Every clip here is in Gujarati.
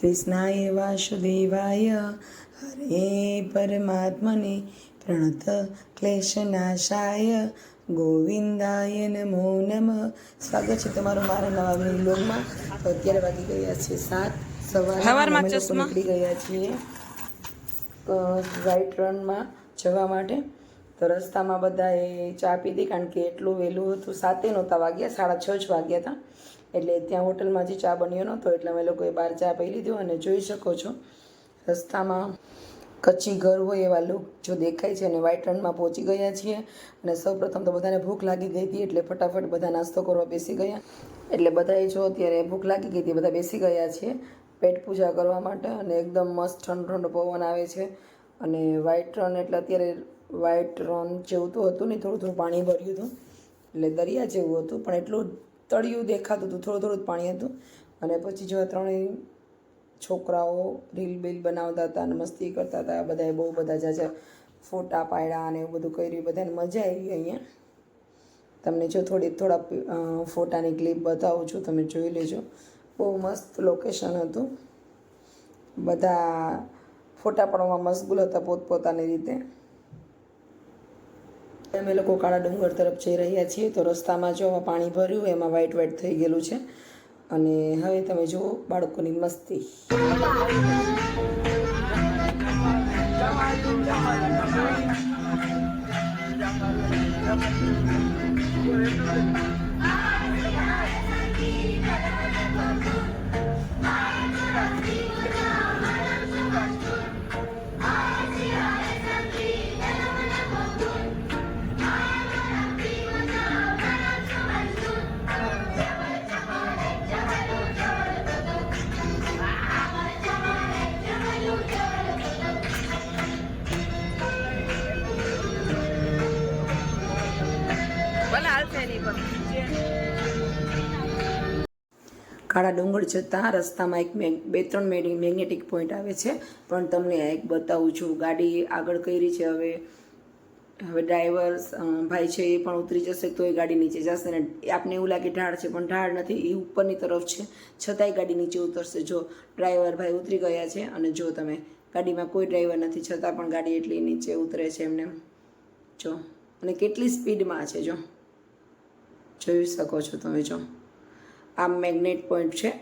કૃષ્ણાય વાસુદેવાય હરે પરમાત્મને પ્રણત ક્લેશનાશાય ગોવિંદાય નમો નમઃ. સ્વાગત છે તમારું મારા નવા વ્લોગમાં તો અત્યારે વાગી ગયા છે સાત. સવારે સવારમાં? નીકળી ગયા છીએ. રાઈટ રનમાં જવા માટે. તો રસ્તામાં બધાએ ચા પીધી કારણ કે એટલું વહેલું હતું. સાતે નહોતા વાગ્યા સાડા છ જ વાગ્યા હતા. એટલે ત્યાં હોટલમાં જે ચા બન્યો નહોતો, એટલે અમે લોકોએ બહાર ચા પી લીધું અને જોઈ શકો છો, રસ્તામાં કચ્છી ઘર હોય એવા લોક જો દેખાય છે અને વ્હાઇટ રનમાં પહોંચી ગયા છીએ. અને સૌપ્રથમ તો બધાને ભૂખ લાગી ગઈ હતી, એટલે ફટાફટ બધા નાસ્તો કરવા બેસી ગયા. એટલે બધાએ જો અત્યારે ભૂખ લાગી ગઈ હતી, બધા બેસી ગયા છીએ પેટ પૂજા કરવા માટે અને એકદમ મસ્ત ઠંડો ઠંડો પવન આવે છે. અને વ્હાઇટ રન એટલે અત્યારે વ્હાઇટ રન જેવું તો હતું ને થોડું થોડું પાણી ભર્યું હતું. એટલે દરિયા જેવું હતું, પણ એટલું તળિયું દેખાતું હતું, થોડું થોડું પાણી હતું. અને પછી જો ત્રણેય છોકરાઓ રીલ બીલ બનાવતા હતા અને મસ્તી કરતા હતા બધાએ બહુ બધા જાજા ફોટા પાડ્યા અને એવું બધું કર્યું, બધાને મજા આવી અહીંયા. તમને જો થોડી થોડા ફોટાની ક્લિપ બતાવું છું, તમે જોઈ લેજો. બહુ મસ્ત લોકેશન હતું. બધા ફોટા પાડવામાં મશગુલ હતા પોતપોતાની રીતે. અમે લોકો કાળા ડુંગર તરફ જઈ રહ્યા છીએ તો રસ્તામાં જો પાણી ભર્યું, એમાં વાઈટ વાઈટ થઈ ગયેલું છે. અને હવે તમે જુઓ, બાળકોની મસ્તી. ભલે કાળા ડુંગર જતાં રસ્તામાં એક મેગ, બે ત્રણ મેગ- મેગ્નેટિક પોઈન્ટ આવે છે. પણ તમને એક બતાવું છું, ગાડી આગળ કરી છે, હવે હવે ડ્રાઈવર ભાઈ છે એ પણ ઉતરી જશે તો એ ગાડી નીચે જશે ને આપને એવું લાગે ઢાળ છે, પણ ઢાળ નથી, એ ઉપરની તરફ છે. છતાંય ગાડી નીચે ઉતરશે. જો ડ્રાઈવર ભાઈ ઉતરી ગયા છે અને જો તમે ગાડીમાં કોઈ ડ્રાઈવર નથી, છતાં પણ ગાડી એટલી નીચે ઉતરે છે એમને. જો, અને કેટલી સ્પીડમાં છે, જો. જોઈ શકો છો તમે, જો. આ મેગ્નેટ પોઈન્ટ છે,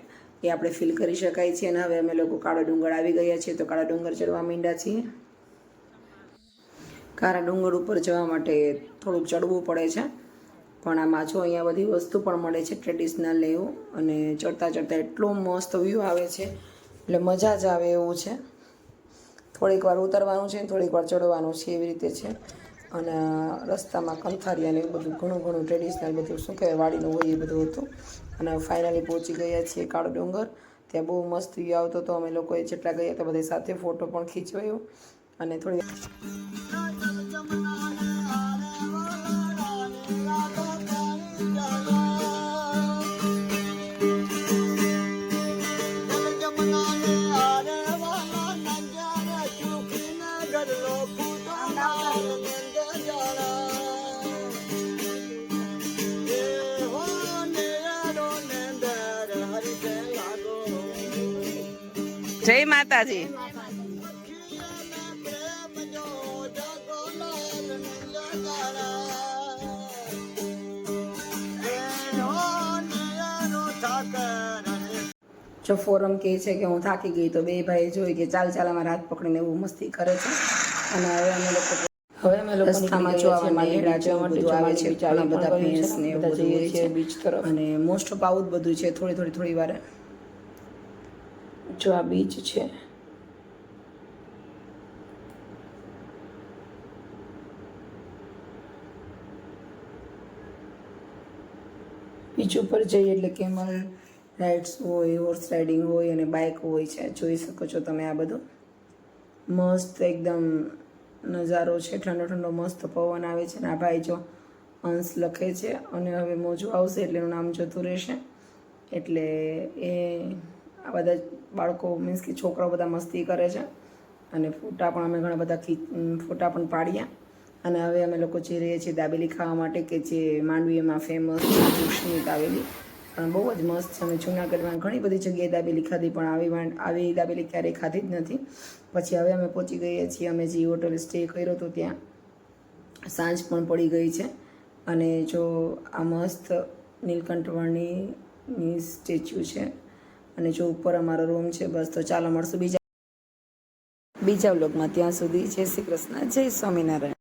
એ આપણે ફિલ કરી શકાય છે. અને હવે અમે લોકો કાળો ડુંગર આવી ગયા છીએ, તો કાળા ડુંગર ચડવા માંડ્યા છીએ. કાળા ડુંગર ઉપર જવા માટે થોડુંક ચડવું પડે છે. પણ આમાં જો અહીંયા બધી વસ્તુ પણ મળે છે ટ્રેડિશનલ એવું અને ચડતા ચડતા એટલો મસ્ત વ્યૂ આવે છે. એટલે મજા જ આવે એવું છે. થોડીક વાર ઉતરવાનું છે થોડીક વાર ચડવાનું છે, એવી રીતે છે. અને રસ્તામાં કંથારી અને એવું બધું ઘણું ઘણું ટ્રેડિશનલ બધું શું કહેવાય, વાડીનું હોય એ બધું હતું. અને ફાઇનલી પહોંચી ગયા છીએ કાળો ડુંગર. ત્યાં બહુ મસ્ત વ્યૂ આવતો હતો. અમે લોકોએ જેટલા ગયા હતા બધા સાથે ફોટો પણ ખીચવાયો. અને થોડી જય માતાજી. જો ફોરમ કહે છે કે હું થાકી ગઈ તો બે ભાઈ જોઈ કે ચાલ ચાલ અમારા હાથ પકડીને એવું મસ્તી કરે છે. અને હવે અમે લોકો હવે અમે લોકો રસ્તામાં જોવા માટે બધું આવે છે. ઘણા બધા ભેંસ ને એવું બધું છે. બીચ તરફ. અને મોસ્ટ ઓફ આવું બધું છે થોડી થોડી થોડી વાર. જો આ બીચ છે. બીચ ઉપર જઈએ એટલે કેમલ રાઇડ્સ હોય, હોર્સ રાઇડિંગ હોય અને બાઇક હોય છે. જોઈ શકો છો તમે આ બધું. મસ્ત એકદમ નજારો છે. ઠંડો ઠંડો મસ્ત પવન આવે છે. ને આ ભાઈ જો અંશ લખે છે અને હવે મોજું આવશે એટલે એનું નામ જતું રહેશે. એટલે એ આ બધા બાળકો મીન્સ કે છોકરાઓ બધા મસ્તી કરે છે. અને ફોટા પણ અમે ઘણા બધા ખી ફોટા પણ પાડ્યા. અને હવે અમે લોકો જે રહીએ છીએ દાબેલી ખાવા માટે કે જે માંડવીમાં ફેમસ છે ઉષ્ણિત આવેલી પણ બહુ જ મસ્ત છે. અમે જૂનાગઢમાં ઘણી બધી જગ્યાએ દાબેલી ખાધી પણ આવી આવી દાબેલી ક્યારેય ખાધી જ નથી. પછી હવે અમે પહોંચી ગઈએ છીએ. અમે જે હોટલ સ્ટે કર્યો હતો ત્યાં, સાંજ પણ પડી ગઈ છે. અને જો આ મસ્ત નીલકંઠ વર્ણિની સ્ટેચ્યુ છે. અને જો ઉપર અમારો રૂમ છે, બસ તો ચાલો મળશું બીજા બીજા વ્લોગમાં ત્યાં સુધી જય શ્રી કૃષ્ણ, જય સ્વામિનારાયણ.